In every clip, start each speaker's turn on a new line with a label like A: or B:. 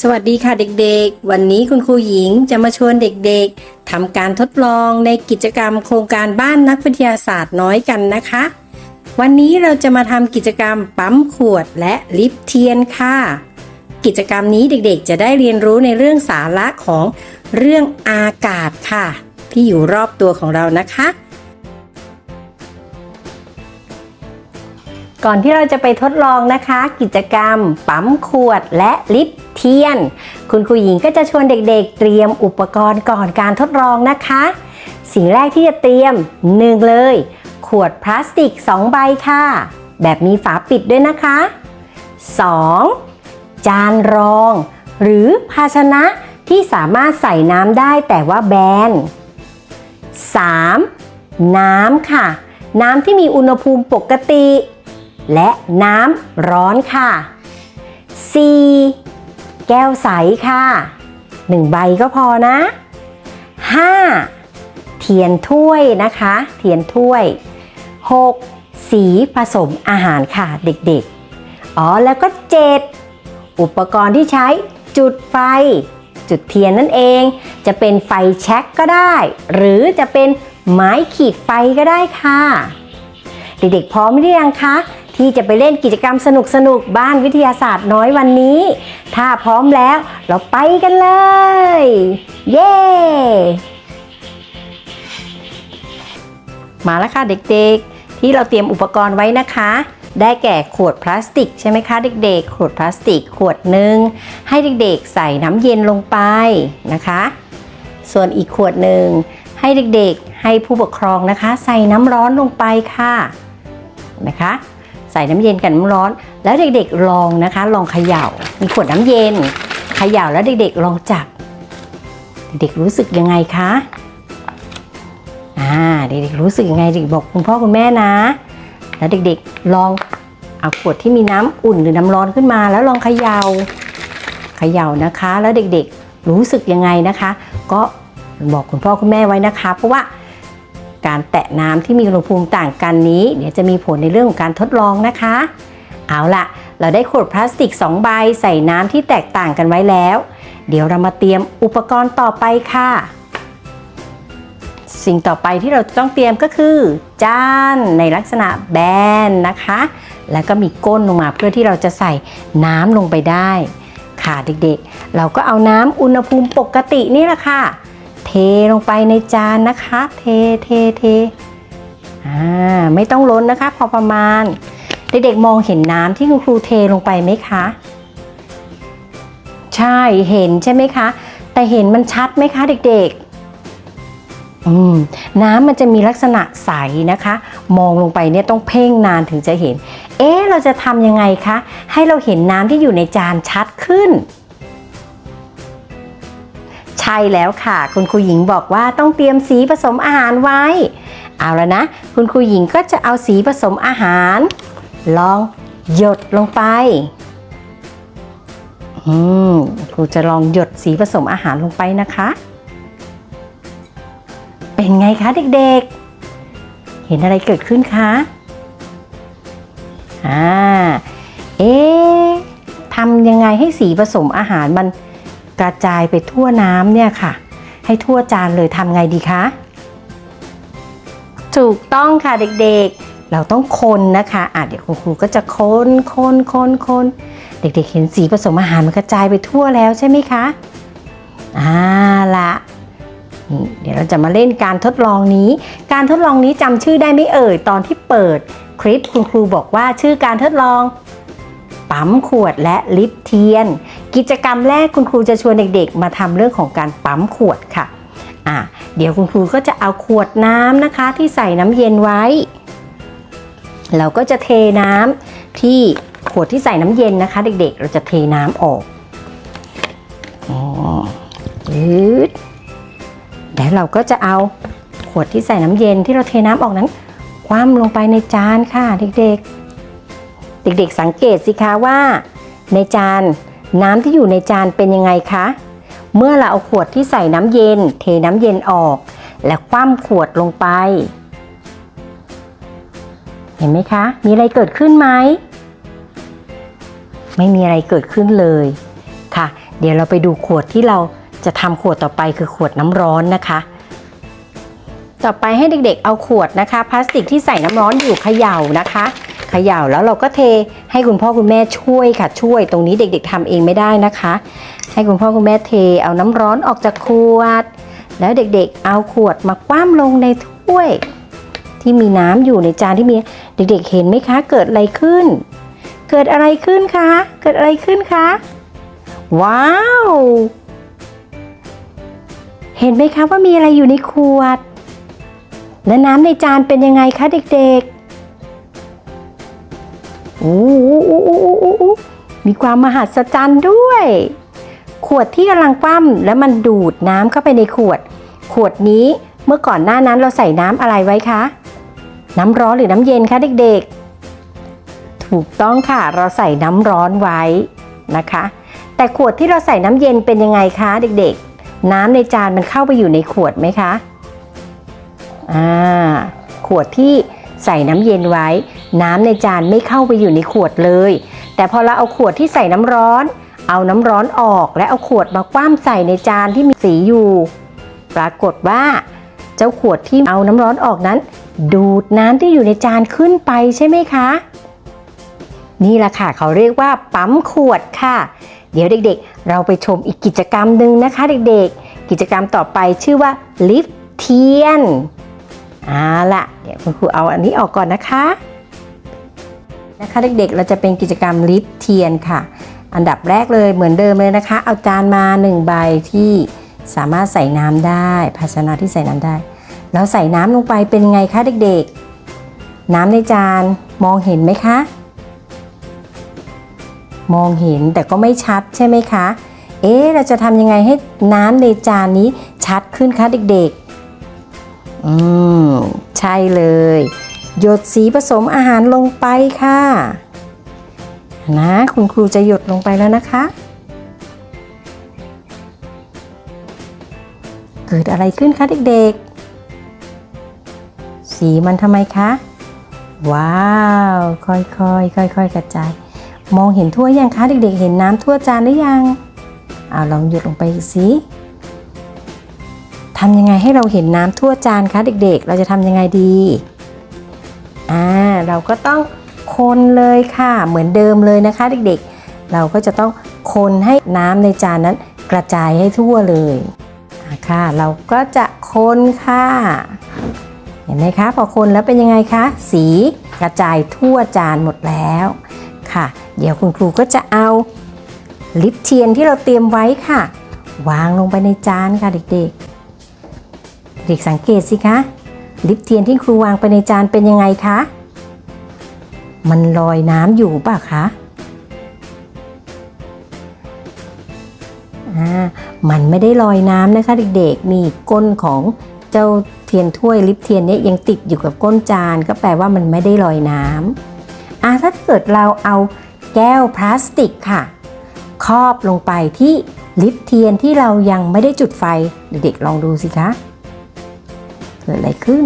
A: สวัสดีค่ะเด็กๆ วันนี้คุณครูหญิงจะมาชวนเด็กๆทำการทดลองในกิจกรรมโครงการบ้านนักวิทยาศาสตร์น้อยกันนะคะ วันนี้เราจะมาทำกิจกรรมปั๊มขวดและลิฟเทียนค่ะ กิจกรรมนี้เด็กๆ จะได้เรียนรู้ในเรื่องสาระของเรื่องอากาศค่ะ ที่อยู่รอบตัวของเรานะคะ ก่อนที่เราจะไปทดลองนะคะ กิจกรรมปั๊มขวดและลิฟ เทียน คุณครูหญิงก็จะชวนเด็กๆ เตรียมอุปกรณ์ก่อนการทดลองนะคะ สิ่งแรกที่จะเตรียมหนึ่งเลย ขวดพลาสติก 2 ใบค่ะ แบบมีฝาปิดด้วยนะคะ 2. จานรอง หรือภาชนะที่สามารถใส่น้ำได้แต่ว่าแบน 3. น้ำค่ะ น้ำที่มีอุณหภูมิปกติ และน้ำร้อนค่ะ 4. แก้วใสค่ะ1ใบก็พอนะ 5. เทียนถ้วยนะคะ เทียนถ้วย 6. สีผสมอาหารค่ะเด็กๆ อ๋อแล้วก็ 7. อุปกรณ์ที่ใช้จุดไฟ จุดเทียนนั่นเอง จะเป็นไฟแช็กก็ได้ หรือจะเป็นไม้ขีดไฟก็ได้ค่ะ เด็กๆพร้อมหรือยังคะ ที่จะไปเล่นกิจกรรมสนุกๆบ้านวิทยาศาสตร์น้อยวันนี้ ถ้าพร้อมแล้วเราไปกันเลย เย้ มาแล้วค่ะเด็กๆ ที่เราเตรียมอุปกรณ์ไว้นะคะ ได้แก่ขวดพลาสติกใช่ไหมคะเด็กๆ ขวดพลาสติกขวดหนึ่งให้เด็กๆ ใส่น้ำเย็นลงไปนะคะ ส่วนอีกขวดหนึ่งให้เด็กๆ ให้ผู้ปกครองนะคะ ใส่น้ำร้อนลงไปค่ะนะคะ ใส่น้ำเย็นกับน้ำร้อน แล้วเด็กๆลองนะคะ ลองเขย่า มีขวดน้ำเย็นเขย่าแล้วเด็กๆลองจับ เด็กๆรู้สึกยังไงคะอ่าเด็กๆรู้สึกยังไงเด็กบอกคุณพ่อคุณแม่นะ แล้วเด็กๆลองเอาขวดที่มีน้ำอุ่นหรือน้ำร้อนขึ้นมา แล้วลองเขยา่าเขย่านะคะ แล้วเด็กๆรู้สึกยังไงนะคะ ก็บอกคุณพ่อคุณแม่ไว้นะคะ เพราะว่า การแตะน้ำที่มีอุณหภูมิต่างกันนี้ เดี๋ยวจะมีผลในเรื่องของการทดลองนะคะ เอาละเราได้ขวดพลาสติก 2 ใบใส่น้ำที่แตกต่างกันไว้แล้ว เดี๋ยวเรามาเตรียมอุปกรณ์ต่อไปค่ะ สิ่งต่อไปที่เราจะต้องเตรียมก็คือ จานในลักษณะแบนนะคะ แล้วก็มีก้นลงมาเพื่อที่เราจะใส่น้ำลงไปได้ค่ะเด็กๆ เราก็เอาน้ำอุณหภูมิปกตินี่แหละค่ะ เทลงไปในจานนะคะ เทเทเทอ่าไม่ต้องล้นนะคะ พอประมาณ เด็กๆมองเห็นน้ำที่คุณครูเทลงไปไหมคะ ใช่เห็นใช่ไหมคะ แต่เห็นมันชัดไหมคะ เด็กๆอืมน้ำมันจะมีลักษณะใสนะคะ มองลงไปเนี่ยต้องเพ่งนานถึงจะเห็น เอ๊ะเราจะทำยังไงคะ ให้เราเห็นน้ำที่อยู่ในจานชัดขึ้น ใช่แล้วค่ะ คุณครูหญิงบอกว่าต้องเตรียมสีผสมอาหารไว้ เอาแล้วนะ คุณครูหญิงก็จะเอาสีผสมอาหาร ลองหยดลงไป อืมครูจะลองหยดสีผสมอาหารลงไปนะคะ เป็นไงคะเด็กๆ เห็นอะไรเกิดขึ้นคะอ่าเอ๊ะทำยังไงให้สีผสมอาหารมัน กระจายไปทั่วน้ำเนี่ยค่ะ ให้ทั่วจานเลยทำไงดีคะถูกต้องค่ะเด็กๆ เราต้องคนนะคะอะเดี๋ยวคุณครูก็จะคนคนคนคนเด็กๆ เห็นสีผสมอาหารมันกระจายไปทั่วแล้วใช่ไหมคะอ่าละนี่เดี๋ยวเราจะมาเล่นการทดลองนี้ การทดลองนี้จำชื่อได้ไหม่เอ่ย ตอนที่เปิดคลิปคุณครูบอกว่าชื่อการทดลอง ปั๊มขวดและลิฟเทียน กิจกรรมแรกคุณครูจะชวนเด็กๆ มาทำเรื่องของการปั๊มขวดค่ะอะ เดี๋ยวคุณครูก็จะเอาขวดน้ำนะคะ ที่ใส่น้ำเย็นไว้ เราก็จะเทน้ำที่ขวดที่ใส่น้ำเย็นนะคะ เด็กๆ เราจะเทน้ำออกอ๋อยืดแล้วเราก็จะเอาขวดที่ใส่น้ำเย็นที่เราเทน้ำออกนั้น คว่ำลงไปในจานค่ะเด็กๆ เด็กๆสังเกตสิคะว่า ในจานน้ำที่อยู่ในจานเป็นยังไงคะ เมื่อเราเอาขวดที่ใส่น้ำเย็น เทน้ำเย็นออก และคว่ำขวดลงไป เห็นไหมคะ มีอะไรเกิดขึ้นไหม ไม่มีอะไรเกิดขึ้นเลยค่ะ เดี๋ยวเราไปดูขวดที่เราจะทำขวดต่อไปคือขวดน้ำร้อนนะคะ ต่อไปให้เด็กๆ เอาขวดนะคะ พลาสติกที่ใส่น้ำร้อนอยู่เขย่านะคะ ขย่าแล้วเราก็เทให้คุณพ่อคุณแม่ช่วยค่ะช่วย ตรงนี้เด็ก ๆทำเองไม่ได้นะคะ ให้คุณพ่อคุณแม่เทเอาน้ำร้อนออกจากขวด แล้วเด็กๆ เอาขวดมาคว่ำลงในถ้วย ที่มีน้ำอยู่ในจานที่มีเด็กๆ เห็นไหมคะ เกิดอะไรขึ้น เกิดอะไรขึ้นคะ เกิดอะไรขึ้นคะว้าว เห็นไหมคะว่ามีอะไรอยู่ในขวด และน้ำในจานเป็นยังไงคะเด็กๆ โอ้มีความมหัศจรรย์ด้วย ขวดที่กำลังคว่ำแล้วมันดูดน้ำเข้าไปในขวด ขวดนี้เมื่อก่อนหน้านั้นเราใส่น้ำอะไรไว้คะ น้ำร้อนหรือน้ำเย็นคะเด็กๆ ถูกต้องค่ะเราใส่น้ำร้อนไว้นะคะ แต่ขวดที่เราใส่น้ำเย็นเป็นยังไงคะเด็กๆ น้ำในจานมันเข้าไปอยู่ในขวดไหมคะ อ่า ขวดที่ ใส่น้ำเย็นไว้ น้ำในจานไม่เข้าไปอยู่ในขวดเลย แต่พอเราเอาขวดที่ใส่น้ำร้อน เอาน้ำร้อนออกและเอาขวดมาคว่ำใส่ในจานที่มีสีอยู่ ปรากฏว่า เจ้าขวดที่เอาน้ำร้อนออกนั้น ดูดน้ำที่อยู่ในจานขึ้นไปใช่ไหมคะ นี่แหละค่ะเขาเรียกว่าปั๊มขวดค่ะ เดี๋ยวเด็กๆ เราไปชมอีกกิจกรรมหนึ่งนะคะ เด็กๆ กิจกรรมต่อไปชื่อว่าลิฟเทียน เอาล่ะเดี๋ยวคุณครูเอาอันนี้ออกก่อนนะคะนะคะเด็กๆเราจะเป็นกิจกรรมลิฟเทียนค่ะ อันดับแรกเลยเหมือนเดิมเลยนะคะ เอาจานมาหนึ่งใบที่สามารถใส่น้ำได้ ภาชนะที่ใส่น้ำได้ แล้วใส่น้ำลงไปเป็นไงคะเด็กๆ น้ำในจานมองเห็นไหมคะ มองเห็นแต่ก็ไม่ชัดใช่ไหมคะ เอ๊ะเราจะทำยังไงให้น้ำในจานนี้ชัดขึ้นคะเด็กๆ อืมใช่เลย หยดสีผสมอาหารลงไปค่ะ นะคุณครูจะหยดลงไปแล้วนะคะ เกิดอะไรขึ้นคะเด็กๆ สีมันทำไมคะ ว้าว ค่อยๆค่อยๆกระจาย มองเห็นทั่วยังคะเด็กๆ เห็นน้ำทั่วจานหรือยังเอาลองหยดลงไปอีกสิ ทำยังไงให้เราเห็นน้ำทั่วจานคะเด็กๆ เราจะทำยังไงดีอ่าเราก็ต้องคนเลยค่ะ เหมือนเดิมเลยนะคะเด็กๆ เราก็จะต้องคนให้น้ำในจานนั้นกระจายให้ทั่วเลยค่ะ เราก็จะคนค่ะ เห็นไหมคะ พอคนแล้วเป็นยังไงคะ สีกระจายทั่วจานหมดแล้วค่ะ เดี๋ยวคุณครูก็จะเอาลิปเทียนที่เราเตรียมไว้ค่ะ วางลงไปในจานค่ะเด็กๆ เด็กสังเกตสิคะลิปเทียนที่ครูวางไปในจานเป็นยังไงคะ มันลอยน้ำอยู่ป่ะคะอ่ามันไม่ได้ลอยน้ำนะคะเด็กๆ นี่ก้นของเจ้าเทียนถ้วยลิปเทียนนี้ยังติดอยู่กับก้นจาน ก็แปลว่ามันไม่ได้ลอยน้ำอ่าถ้าเกิดเราเอาแก้วพลาสติกค่ะ ครอบลงไปที่ลิปเทียนที่เรายังไม่ได้จุดไฟ เด็กๆลองดูสิคะ เกิดอะไรขึ้น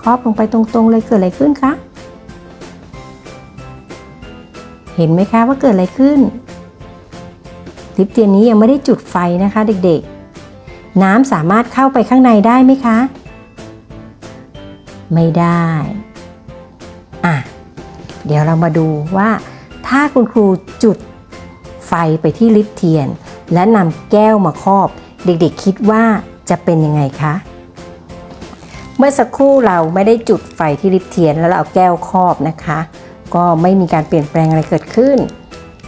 A: ครอบลงไปตรงๆเลยเกิดอะไรขึ้นคะ เห็นไหมคะว่าเกิดอะไรขึ้นลิปเทียนนี้ยังไม่ได้จุดไฟนะคะเด็กๆ น้ำสามารถเข้าไปข้างในได้ไหมคะ ไม่ได้ อะ เดี๋ยวเรามาดูว่า ถ้าคุณครูจุดไฟไปที่ลิปเทียน และนำแก้วมาครอบ เด็กๆคิดว่าจะเป็นยังไงคะ เมื่อสักครู่เราไม่ได้จุดไฟที่ลิปเทียนแล้วเราเอาแก้วครอบนะคะ ก็ไม่มีการเปลี่ยนแปลงอะไรเกิดขึ้น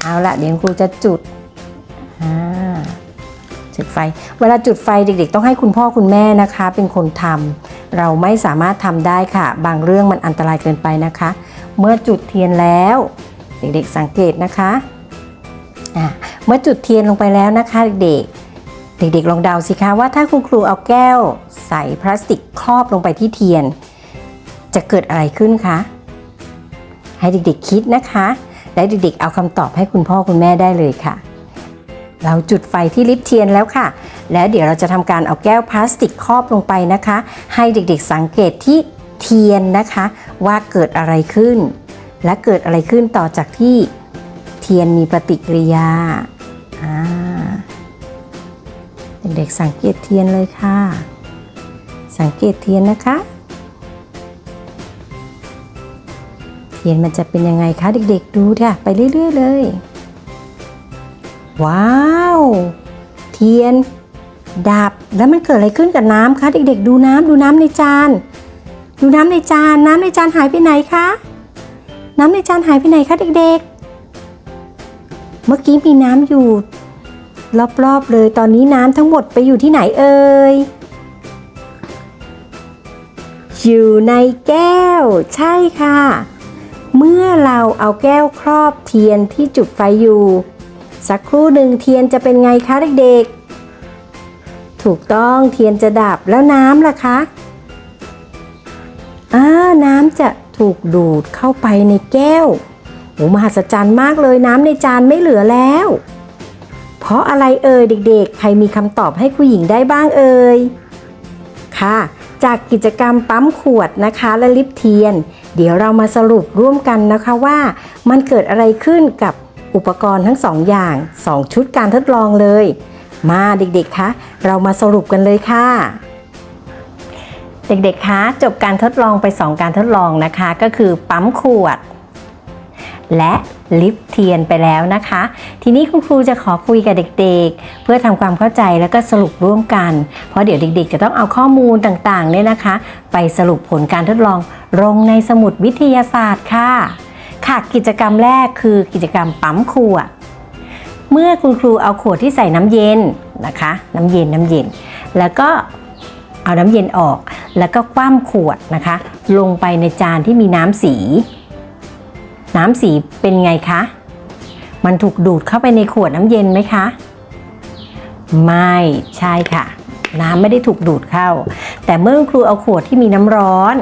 A: เอาละเดี๋ยวครูจะจุดจุดไฟ เวลาจุดไฟเด็กๆ ต้องให้คุณพ่อคุณแม่นะคะ เป็นคนทำเราไม่สามารถทำได้ค่ะ บางเรื่องมันอันตรายเกินไปนะคะ เมื่อจุดเทียนแล้ว เด็กๆสังเกตนะคะะเมื่อจุดเทียนลงไปแล้วนะคะเด็กๆ เด็กๆลองเดาสิคะว่าถ้าคุณครูเอาแก้ว ใส่พลาสติกครอบลงไปที่เทียน จะเกิดอะไรขึ้นคะ ให้เด็กๆคิดนะคะ และเด็กๆเอาคำตอบให้คุณพ่อคุณแม่ได้เลยค่ะ เราจุดไฟที่ลิปเทียนแล้วค่ะ แล้วเดี๋ยวเราจะทำการเอาแก้วพลาสติกครอบลงไปนะคะ ให้เด็กๆสังเกตที่เทียนนะคะ ว่าเกิดอะไรขึ้น และเกิดอะไรขึ้นต่อจากที่เทียนมีปฏิกิริยาอ่า เด็กๆสังเกตเทียนเลยค่ะ สังเกตเทียนนะคะ เทียนมันจะเป็นยังไงคะเด็กๆ ดูค่ะไปเรื่อยๆเลย ว้าว เทียน ดับแล้วมันเกิดอะไรขึ้นกับน้ำคะเด็กๆ ดูน้ำดูน้ำในจาน ดูน้ำในจานน้ำในจานหายไปไหนคะน้ำในจานหายไปไหนคะเด็กๆ เมื่อกี้มีน้ำอยู่ รอบๆเลยตอนนี้น้ำทั้งหมดไปอยู่ที่ไหนเอ่ย อยู่ในแก้ว ใช่ค่ะ เมื่อเราเอาแก้วครอบเทียนที่จุดไฟอยู่ สักครู่หนึ่งเทียนจะเป็นไงคะเด็กๆ ถูกต้องเทียนจะดับแล้วน้ำล่ะคะอ่าน้ำจะถูกดูดเข้าไปในแก้วโอ้มหัศจรรย์มากเลยน้ำในจานไม่เหลือแล้ว เพราะอะไรเอ่ยเด็กๆ ใครมีคำตอบให้ผู้หญิงได้บ้างเอ่ยค่ะ จากกิจกรรมปั๊มขวดนะคะและลิปเทียน เดี๋ยวเรามาสรุปร่วมกันนะคะว่ามันเกิดอะไรขึ้นกับอุปกรณ์ทั้งสองอย่าง 2 ชุดการทดลองเลย มาเด็กๆคะเรามาสรุปกันเลยค่ะเด็กๆ คะ จบการทดลองไป 2 การทดลองนะคะ ก็คือปั๊มขวด และ ลิปเทียนไปแล้วนะคะ ทีนี้คุณครูจะขอคุยกับเด็กๆ เพื่อทำความเข้าใจแล้วก็สรุปร่วมกัน เพราะเดี๋ยวเด็ก ๆ จะต้องเอาข้อมูลต่างๆเนี่ยนะคะ ไปสรุปผลการทดลองลงในสมุดวิทยาศาสตร์ค่ะ ค่ะกิจกรรมแรกคือกิจกรรมปั๊มขวดเมื่อคุณครูเอาขวดที่ใส่น้ำเย็นนะคะ น้ำเย็นน้ำเย็น แล้วก็เอาน้ำเย็นออก แล้วก็คว่ำขวดนะคะ ลงไปในจานที่มีน้ำสี น้ำสีเป็นไงคะ มันถูกดูดเข้าไปในขวดน้ำเย็นไหมคะ ไม่ใช่ค่ะ น้ำไม่ได้ถูกดูดเข้า แต่เมื่อครูเอาขวดที่มีน้ำร้อน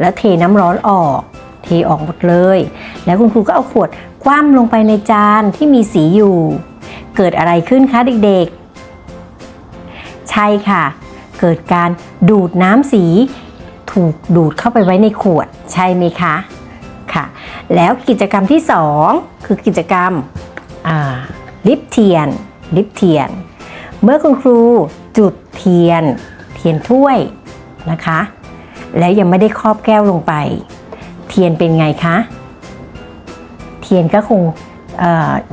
A: แล้วเทน้ำร้อนออก เทออกหมดเลย แล้วคุณครูก็เอาขวดคว่ำลงไปในจานที่มีสีอยู่ เกิดอะไรขึ้นคะเด็กๆ ใช่ค่ะ เกิดการดูดน้ำสี ถูกดูดเข้าไปไว้ในขวด ใช่ไหมคะ แล้วกิจกรรมที่ 2 คือกิจกรรมลิปเทียนลิปเทียน เมื่อคุณครูจุดเทียน เทียนถ้วยนะคะ แล้วยังไม่ได้ครอบแก้วลงไป เทียนเป็นไงคะ เทียนก็คง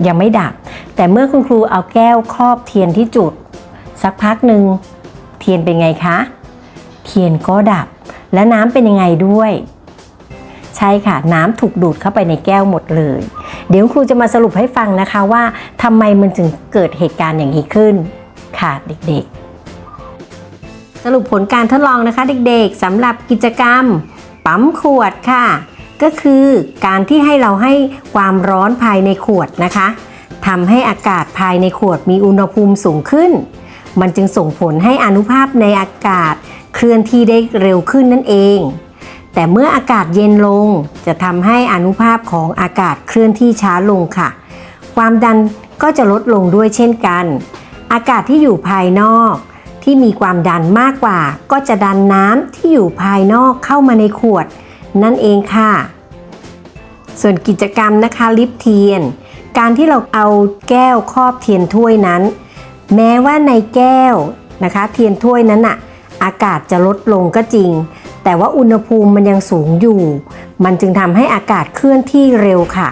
A: ยังไม่ดับ แต่เมื่อคุณครูเอาแก้วครอบเทียนที่จุด สักพักหนึ่งเทียนเป็นไงคะ เทียนก็ดับและน้ำเป็นยังไงด้วย ใช่ค่ะ น้ำถูกดูดเข้าไปในแก้วหมดเลย เดี๋ยวครูจะมาสรุปให้ฟังนะคะว่าทำไมมันจึงเกิดเหตุการณ์อย่างนี้ขึ้นค่ะเด็กๆ สรุปผลการทดลองนะคะเด็กๆสำหรับกิจกรรมปั๊มขวดค่ะ ก็คือการที่ให้เราให้ความร้อนภายในขวดนะคะทำให้อากาศภายในขวดมีอุณหภูมิสูงขึ้น มันจึงส่งผลให้อนุภาพในอากาศเคลื่อนที่ได้เร็วขึ้นนั่นเอง แต่เมื่ออากาศเย็นลงจะทำให้อนุภาพของอากาศเคลื่อนที่ช้าลงค่ะ ความดันก็จะลดลงด้วยเช่นกัน อากาศที่อยู่ภายนอก ที่มีความดันมากกว่า ก็จะดันน้ำที่อยู่ภายนอกเข้ามาในขวด นั่นเองค่ะ ส่วนกิจกรรมนะคะลิปเทียน การที่เราเอาแก้วครอบเทียนถ้วยนั้น แม้ว่าในแก้วนะคะ เทียนถ้วยนั้นอะอากาศจะลดลงก็จริง แต่ว่าอุณหภูมิมันยังสูงอยู่ มันจึงทำให้อากาศเคลื่อนที่เร็วค่ะ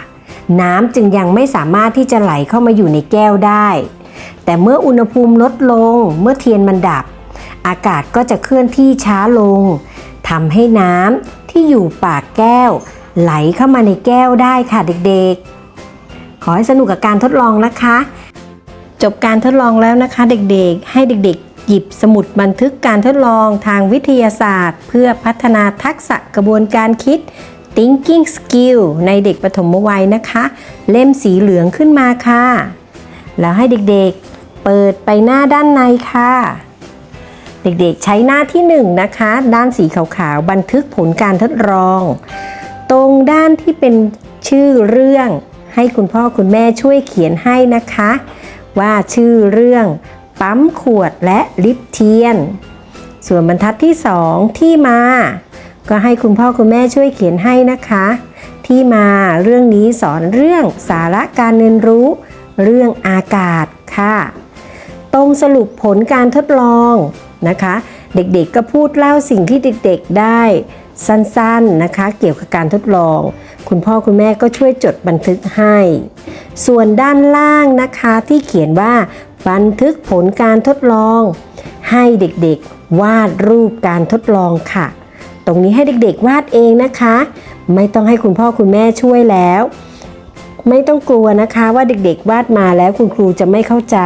A: น้ำจึงยังไม่สามารถที่จะไหลเข้ามาอยู่ในแก้วได้ แต่เมื่ออุณหภูมิลดลงเมื่อเทียนมันดับ อากาศก็จะเคลื่อนที่ช้าลงทำให้น้ำที่อยู่ปากแก้ว ไหลเข้ามาในแก้วได้ค่ะเด็กๆ ขอให้สนุกกับการทดลองนะคะ จบการทดลองแล้วนะคะ เด็กๆ ให้เด็กๆ หยิบสมุดบันทึกการทดลองทางวิทยาศาสตร์ เพื่อพัฒนาทักษะกระบวนการคิด thinking skill ในเด็กปฐมวัยนะคะ เล่มสีเหลืองขึ้นมาค่ะ แล้วให้เด็กๆเปิดไปหน้าด้านในค่ะ เด็กๆใช้หน้าที่ 1 นะคะ ด้านสีขาวๆ บันทึกผลการทดลอง ตรงด้านที่เป็นชื่อเรื่องให้คุณพ่อคุณแม่ช่วยเขียนให้นะคะ ว่าชื่อเรื่อง ปั๊มขวดและลิปเทียน ส่วนบรรทัดที่ 2 ที่มา ก็ให้คุณพ่อคุณแม่ช่วยเขียนให้นะคะ ที่มาเรื่องนี้สอนเรื่องสาระการเรียนรู้ เรื่องอากาศค่ะ ตรงสรุปผลการทดลองนะคะ เด็กๆก็พูดเล่าสิ่งที่เด็กๆได้สั้นๆนะคะ เกี่ยวกับการทดลอง คุณพ่อคุณแม่ก็ช่วยจดบันทึกให้ ส่วนด้านล่างนะคะที่เขียนว่า บันทึกผลการทดลอง ให้เด็กๆวาดรูปการทดลองค่ะ ตรงนี้ให้เด็กๆวาดเองนะคะ ไม่ต้องให้คุณพ่อคุณแม่ช่วยแล้ว ไม่ต้องกลัวนะคะว่าเด็กๆ วาดมาแล้วคุณครูจะไม่เข้าใจ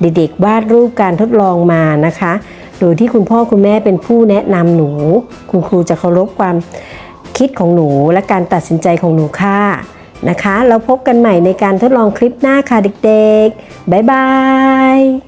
A: เด็กๆ วาดรูปการทดลองมานะคะ โดยที่คุณพ่อคุณแม่เป็นผู้แนะนำหนู คุณครูจะเคารพความคิดของหนูและการตัดสินใจของหนูค่ะ นะคะ เราพบกันใหม่ในการทดลองคลิปหน้าค่ะเด็กๆ บ๊ายบาย